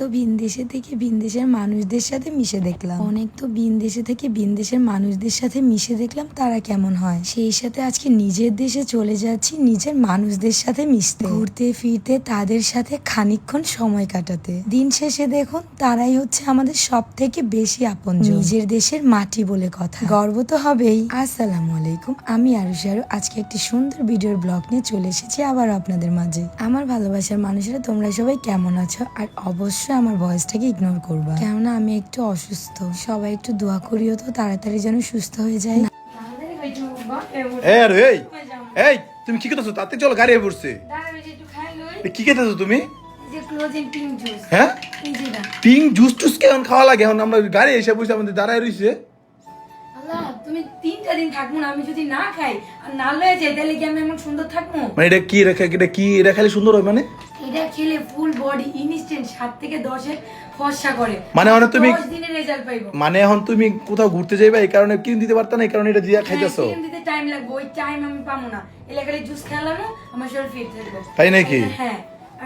তো ভিন দেশে থেকে ভিন দেশের মানুষদের সাথে মিশে দেখলাম। অনেক তো ভিন দেশে থেকে ভিন দেশের মানুষদের সাথে মিশে দেখলাম তারা কেমন হয়। সেই সাথে আজকে নিজের দেশে চলে যাচ্ছি, নিজের মানুষদের সাথে মিশতে। ঘুরতে ফিরতে তাদের সাথে খানিকক্ষণ সময় কাটাতে। দিন শেষে দেখুন তারাই হচ্ছে আমাদের সব থেকে বেশি আপন নিজের দেশের মাটি বলে কথা। গর্ব তো হবেই। আসসালামু আলাইকুম। আমি আরুষ আরু। আজকে একটি সুন্দর ভিডিওর ব্লগ নিয়ে চলে এসেছি আবার আপনাদের মাঝে। আমার ভালোবাসার মানুষেরা, তোমরা সবাই কেমন আছো? আর অবশ্যই আমার ভয়েসটাকে ইগনোর করবা। কেননা আমি একটু অসুস্থ। সবাই একটু দোয়া করিও তো তাড়াতাড়ি যেন সুস্থ হয়ে যায়। এই আর এই এই তুমি কি করতেছো তাতে চলো গাড়ি হয়ে পড়ছে। কি খেতেছো তুমি? হ্যাঁ? পিং জুস টুস কেমন খাওয়া লাগে? এখন আমরা গাড়ি এসে বসে আমাদের দাঁড়ায় রইছে। আল্লাহ তুমি তিনটা দিন থাকব না আমি যদি না খাই আর না লয়ে যাই তাহলে কি আমি এমন সুন্দর থাকব? মানে এটা কি রেখা এটা কি এটা খালি সুন্দর হয় মানে? এটা খেলে ফুল বডি ইনস্ট্যান্ট সাত থেকে দশের ফর্সা করে। মানে মানে তুমি দশ দিনের রেজাল্ট পাইবো। মানে এখন তুমি কোথাও ঘুরতে যাইবা এই কারণে কিন দিতে পারতা না এই কারণে এটা দিয়া খাইতেছো। ক্রিম দিতে টাইম লাগবে ওই টাইম আমি পাবো না। এলাকায় জুস খেলাম আমার শরীর ফিট থাকবে। তাই নাকি? হ্যাঁ।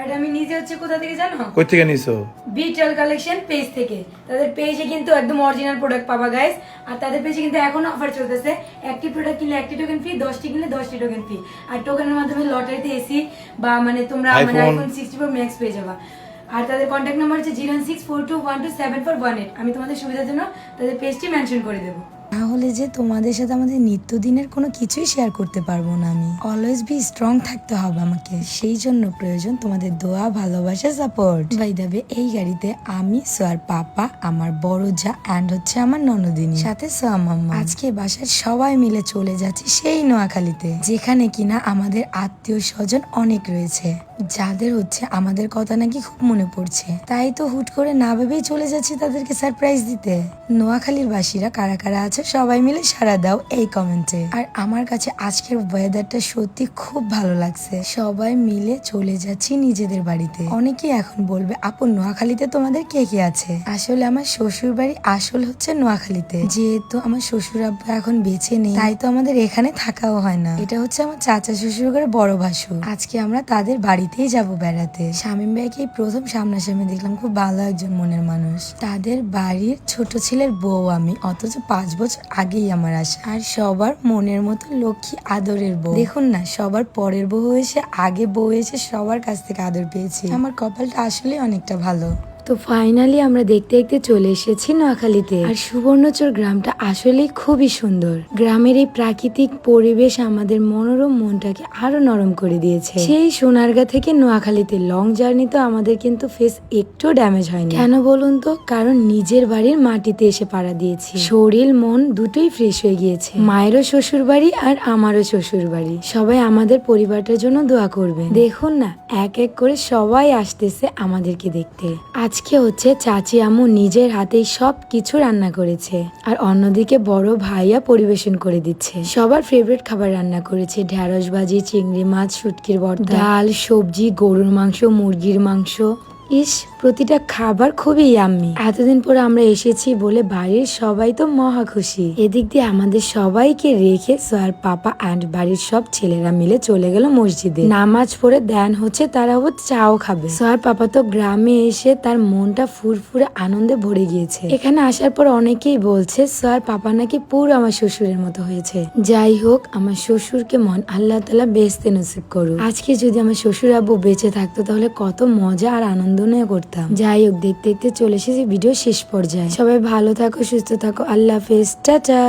এটা আমি নিজে হচ্ছে কোথা থেকে জানো? কই থেকে নিছো? বিটল কালেকশন পেজ থেকে। তাদের পেজে কিন্তু একদম অরিজিনাল প্রোডাক্ট পাবা গাইস আর তাদের পেজে কিন্তু এখনও অফার চলতেছে। একটি প্রোডাক্ট কিনলে একটি টোকেন ফ্রি দশটি কিনলে দশটি টোকেন ফ্রি আর টোকেনের মাধ্যমে লটারিতে এসি বা মানে তোমরা মানে। আইফোন সিক্সটি ফোর ম্যাক্স পেয়ে যাবা। আর তাদের কন্ট্যাক্ট নাম্বার হচ্ছে zero six four two one two seven four one eight আমি তোমাদের সুবিধার জন্য তাদের পেজটি মেনশন করে দেবো। তাহলে যে তোমাদের সাথে আমাদের নিত্যদিনের কোনো কিছুই শেয়ার করতে পারব না আমি। অলওয়েজ বি স্ট্রং থাকতে হবে আমাকে। সেই জন্য প্রয়োজন তোমাদের দোয়া, ভালোবাসা সাপোর্ট ভাই দেবে এই গাড়িতে আমি সোয়ার পাপা, আমার বড় যা অ্যান্ড হচ্ছে আমার ননদিনী। সাথে সোয়া মাম্মা। আজকে বাসার সবাই মিলে চলে যাচ্ছি সেই নোয়াখালীতে, যেখানে কিনা আমাদের আত্মীয় স্বজন অনেক রয়েছে। যাদের হচ্ছে আমাদের কথা নাকি খুব মনে পড়ছে। তাই তো হুট করে না ভেবেই চলে যাচ্ছি তাদেরকে সারপ্রাইজ দিতে। নোয়াখালীর বাসীরা কারা কারা আছে সবাই মিলে সাড়া দাও এই কমেন্টে। আর আমার কাছে আজকের ওয়েদারটা সত্যি খুব ভালো লাগছে। সবাই মিলে চলে যাচ্ছি নিজেদের বাড়িতে। অনেকেই এখন বলবে, আপু, নোয়াখালীতে তোমাদের কে কে আছে? আসলে আমার শ্বশুর বাড়ি আসল হচ্ছে নোয়াখালীতে। যেহেতু আমার শ্বশুর আব্বা এখন বেঁচে নেই, তাই তো আমাদের এখানে থাকাও হয় না। এটা হচ্ছে আমার চাচা শ্বশুর ঘরে বড় ভাসু আজকে আমরা তাদের বাড়িতেই যাব বেড়াতে। শামীম ভাইকে প্রথম সামনাসামনি দেখলাম খুব ভালো একজন মনের মানুষ। তাদের বাড়ির ছোট ছেলের বউ আমি, অথচ পাঁচ বছর আগেই আমার আসে আর সবার মনের মতো লক্ষ্মী আদরের বউ। দেখুন না, সবার পরের বউ এসে আগে বউ এসে সবার কাছ থেকে আদর পেয়েছি। আমার কপালটা আসলে অনেকটা ভালো। তো ফাইনালি আমরা দেখতে দেখতে চলে এসেছি নোয়াখালীতে। আর সুবর্ণচর গ্রামটা আসলেই খুবই সুন্দর। গ্রামের এই প্রাকৃতিক পরিবেশ আমাদের মনোরম মনটাকে আরও নরম করে দিয়েছে। সেই সোনারগা থেকে নোয়াখালীতে লং জার্নি তো আমাদের কিন্তু ফেস একটু ড্যামেজ হয়নি। কেন বলুন তো? কারণ নিজের বাড়ির মাটিতে এসে পাড়া দিয়েছি। শরীর, মন দুটোই ফ্রেশ হয়ে গিয়েছে। মায়েরও শ্বশুর বাড়ি আর আমারও শ্বশুর বাড়ি সবাই আমাদের পরিবারটার জন্য দোয়া করবে দেখুন না, এক এক করে সবাই আসতেছে আমাদেরকে দেখতে। আজকে হচ্ছে চাচি আমু নিজের হাতেই সব কিছু রান্না করেছে। আর অন্যদিকে বড় ভাইয়া পরিবেশন করে দিচ্ছে। সবার ফেভারিট খাবার রান্না করেছে ঢ্যাঁড়স ভাজি, চিংড়ি মাছ, শুটকির ভর্তা, ডাল, সবজি, গরুর মাংস, মুরগির মাংস। ইস, প্রতিটা খাবার খুবই ইয়াম্মি এতদিন পরে আমরা এসেছি বলে বাড়ির সবাই তো মহা খুশি। এদিক দিয়ে আমাদের সবাইকে রেখে সোয়ার, পাপা অ্যান্ড বাড়ির সব ছেলেরা মিলে চলে গেল মসজিদে। নামাজ পড়ে দেন হচ্ছে, তারা ও চাও খাবে। সোয়ার, পাপা তো গ্রামে এসে তার মনটা ফুরফুরে আনন্দে ভরে গিয়েছে। এখানে আসার পর অনেকেই বলছে, সোয়ার, পাপা নাকি পুরো আমার শ্বশুরের মতো হয়েছে। যাই হোক, আমার শ্বশুরকে মন আল্লাহ তালা বেসতে নসিব করুক। আজকে যদি আমার শ্বশুর আব্বু বেঁচে থাকতো, তাহলে কত মজা আর আনন্দ নিয়ে করতাম। যাই হোক, দেখতে দেখতে চলে এসেছি ভিডিও শেষ পর্যায়ে। সবাই ভালো থাকো, সুস্থ থাকো, আল্লাহ হাফেজ, টাটা।